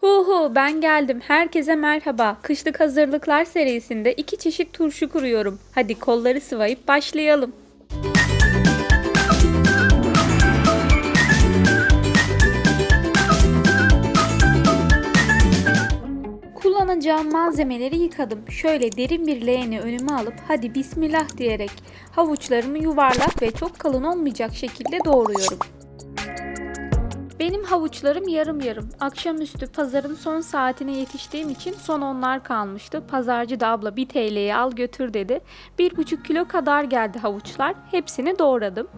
Hu hu ben geldim. Herkese merhaba. Kışlık hazırlıklar serisinde iki çeşit turşu kuruyorum. Hadi kolları sıvayıp başlayalım. Kullanacağım malzemeleri yıkadım. Şöyle derin bir leğeni önüme alıp hadi bismillah diyerek havuçlarımı yuvarlak ve çok kalın olmayacak şekilde doğruyorum. Benim havuçlarım yarım yarım. Akşamüstü pazarın son saatine yetiştiğim için son onlar kalmıştı. Pazarcı da abla 1 TL'ye al götür dedi. 1,5 kilo kadar geldi havuçlar. Hepsini doğradım.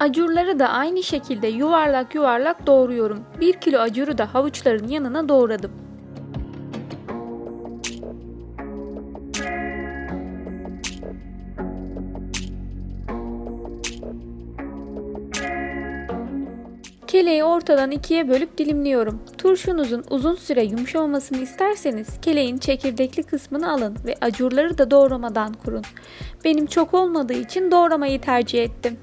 Acurları da aynı şekilde yuvarlak yuvarlak doğruyorum. 1 kilo acuru da havuçların yanına doğradım. Keleği ortadan ikiye bölüp dilimliyorum. Turşunuzun uzun süre yumuşamasını isterseniz keleğin çekirdekli kısmını alın ve acurları da doğramadan kurun. Benim çok olmadığı için doğramayı tercih ettim.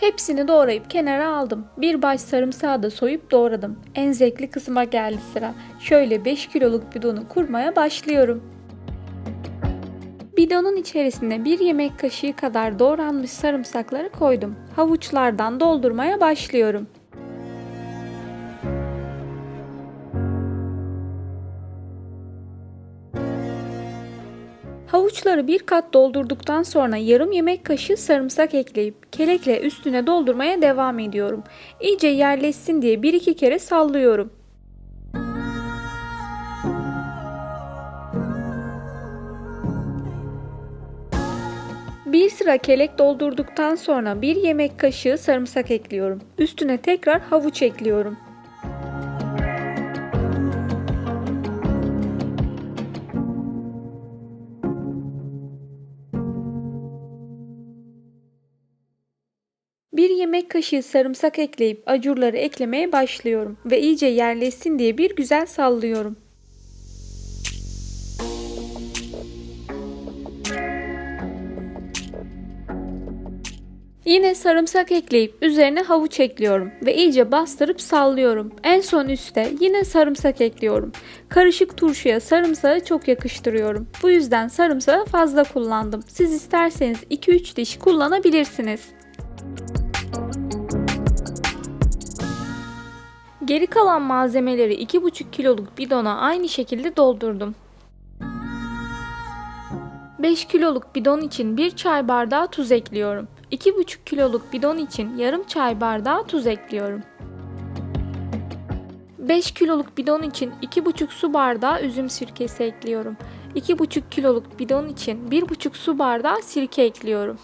Hepsini doğrayıp kenara aldım. Bir baş sarımsağı da soyup doğradım. En zevkli kısma geldi sıra. Şöyle 5 kiloluk bidonu kurmaya başlıyorum. Bidonun içerisine bir yemek kaşığı kadar doğranmış sarımsakları koydum. Havuçlardan doldurmaya başlıyorum. Havuçları bir kat doldurduktan sonra yarım yemek kaşığı sarımsak ekleyip kelekle üstüne doldurmaya devam ediyorum. İyice yerleşsin diye bir iki kere sallıyorum. Bir sıra kelek doldurduktan sonra bir yemek kaşığı sarımsak ekliyorum. Üstüne tekrar havuç ekliyorum. Bir yemek kaşığı sarımsak ekleyip acurları eklemeye başlıyorum ve iyice yerleşsin diye bir güzel sallıyorum. Yine sarımsak ekleyip üzerine havuç ekliyorum ve iyice bastırıp sallıyorum. En son üste yine sarımsak ekliyorum. Karışık turşuya sarımsağı çok yakıştırıyorum. Bu yüzden sarımsağı fazla kullandım. Siz isterseniz 2-3 diş kullanabilirsiniz. Geri kalan malzemeleri 2,5 kiloluk bidona aynı şekilde doldurdum. 5 kiloluk bidon için 1 çay bardağı tuz ekliyorum. 2,5 kiloluk bidon için yarım çay bardağı tuz ekliyorum. 5 kiloluk bidon için 2,5 su bardağı üzüm sirkesi ekliyorum. 2,5 kiloluk bidon için 1,5 su bardağı sirke ekliyorum.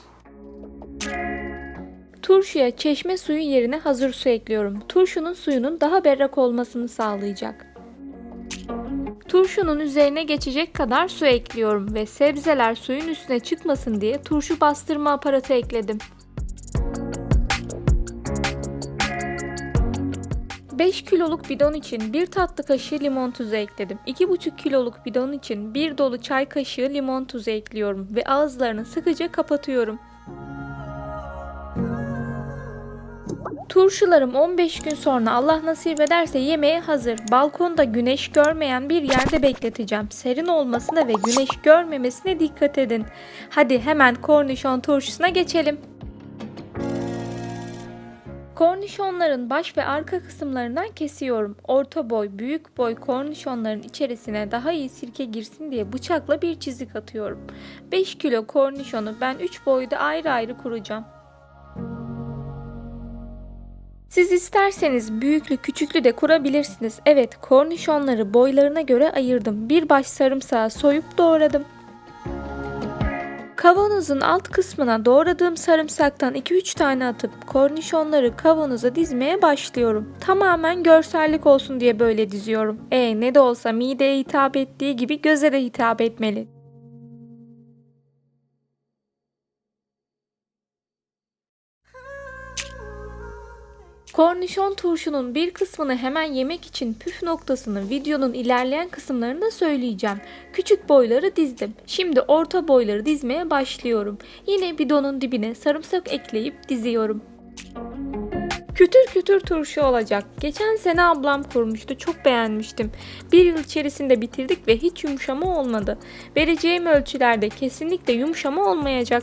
Turşuya çeşme suyu yerine hazır su ekliyorum. Turşunun suyunun daha berrak olmasını sağlayacak. Turşunun üzerine geçecek kadar su ekliyorum ve sebzeler suyun üstüne çıkmasın diye turşu bastırma aparatı ekledim. 5 kiloluk bidon için 1 tatlı kaşığı limon tuzu ekledim. 2,5 kiloluk bidon için 1 dolu çay kaşığı limon tuzu ekliyorum ve ağızlarını sıkıca kapatıyorum. Turşularım 15 gün sonra Allah nasip ederse yemeğe hazır. Balkonda güneş görmeyen bir yerde bekleteceğim. Serin olmasına ve güneş görmemesine dikkat edin. Hadi hemen kornişon turşusuna geçelim. Kornişonların baş ve arka kısımlarından kesiyorum. Orta boy, büyük boy kornişonların içerisine daha iyi sirke girsin diye bıçakla bir çizik atıyorum. 5 kilo kornişonu ben 3 boyda ayrı ayrı kuracağım. Siz isterseniz büyüklü küçüklü de kurabilirsiniz. Evet kornişonları boylarına göre ayırdım. Bir baş sarımsağı soyup doğradım. Kavanozun alt kısmına doğradığım sarımsaktan 2-3 tane atıp kornişonları kavanoza dizmeye başlıyorum. Tamamen görsellik olsun diye böyle diziyorum. E ne de olsa mideye hitap ettiği gibi göze de hitap etmeli. Kornişon turşunun bir kısmını hemen yemek için püf noktasını videonun ilerleyen kısımlarında söyleyeceğim. Küçük boyları dizdim. Şimdi orta boyları dizmeye başlıyorum. Yine bidonun dibine sarımsak ekleyip diziyorum. Kütür kütür turşu olacak. Geçen sene ablam kurmuştu. Çok beğenmiştim. Bir yıl içerisinde bitirdik ve hiç yumuşama olmadı. Vereceğim ölçülerde kesinlikle yumuşama olmayacak.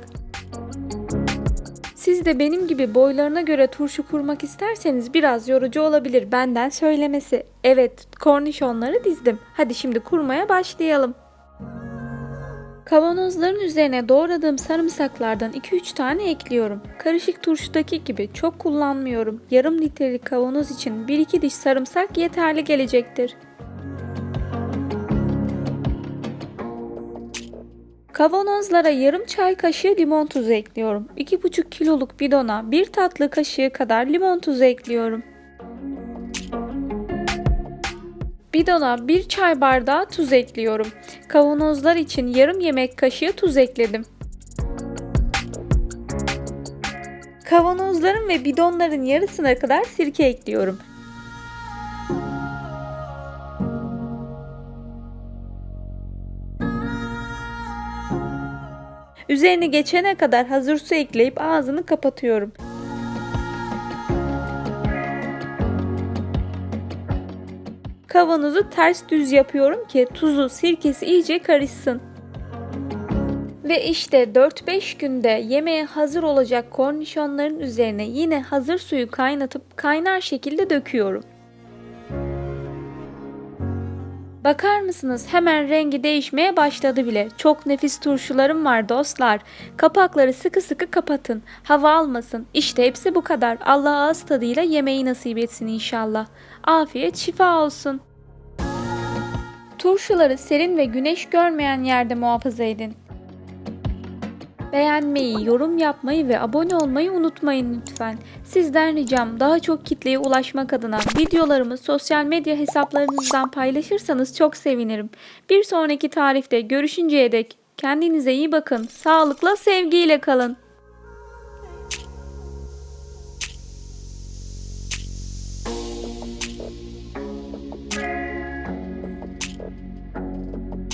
Siz de benim gibi boylarına göre turşu kurmak isterseniz biraz yorucu olabilir benden söylemesi. Evet, kornişonları dizdim. Hadi şimdi kurmaya başlayalım. Kavanozların üzerine doğradığım sarımsaklardan 2-3 tane ekliyorum. Karışık turşudaki gibi çok kullanmıyorum. Yarım litrelik kavanoz için 1-2 diş sarımsak yeterli gelecektir. Kavanozlara yarım çay kaşığı limon tuzu ekliyorum. 2,5 kiloluk bidona 1 tatlı kaşığı kadar limon tuzu ekliyorum. Bidona 1 çay bardağı tuz ekliyorum. Kavanozlar için yarım yemek kaşığı tuz ekledim. Kavanozların ve bidonların yarısına kadar sirke ekliyorum. Üzerine geçene kadar hazır su ekleyip ağzını kapatıyorum. Kavanozu ters düz yapıyorum ki tuzu, sirkesi iyice karışsın. Ve işte 4-5 günde yemeğe hazır olacak kornişonların üzerine yine hazır suyu kaynatıp kaynar şekilde döküyorum. Bakar mısınız hemen rengi değişmeye başladı bile. Çok nefis turşularım var dostlar. Kapakları sıkı sıkı kapatın. Hava almasın. İşte hepsi bu kadar. Allah ağız tadıyla yemeği nasip etsin inşallah. Afiyet şifa olsun. Turşuları serin ve güneş görmeyen yerde muhafaza edin. Beğenmeyi, yorum yapmayı ve abone olmayı unutmayın lütfen. Sizden ricam daha çok kitleye ulaşmak adına videolarımı sosyal medya hesaplarınızdan paylaşırsanız çok sevinirim. Bir sonraki tarifte görüşünceye dek kendinize iyi bakın, sağlıkla, sevgiyle kalın.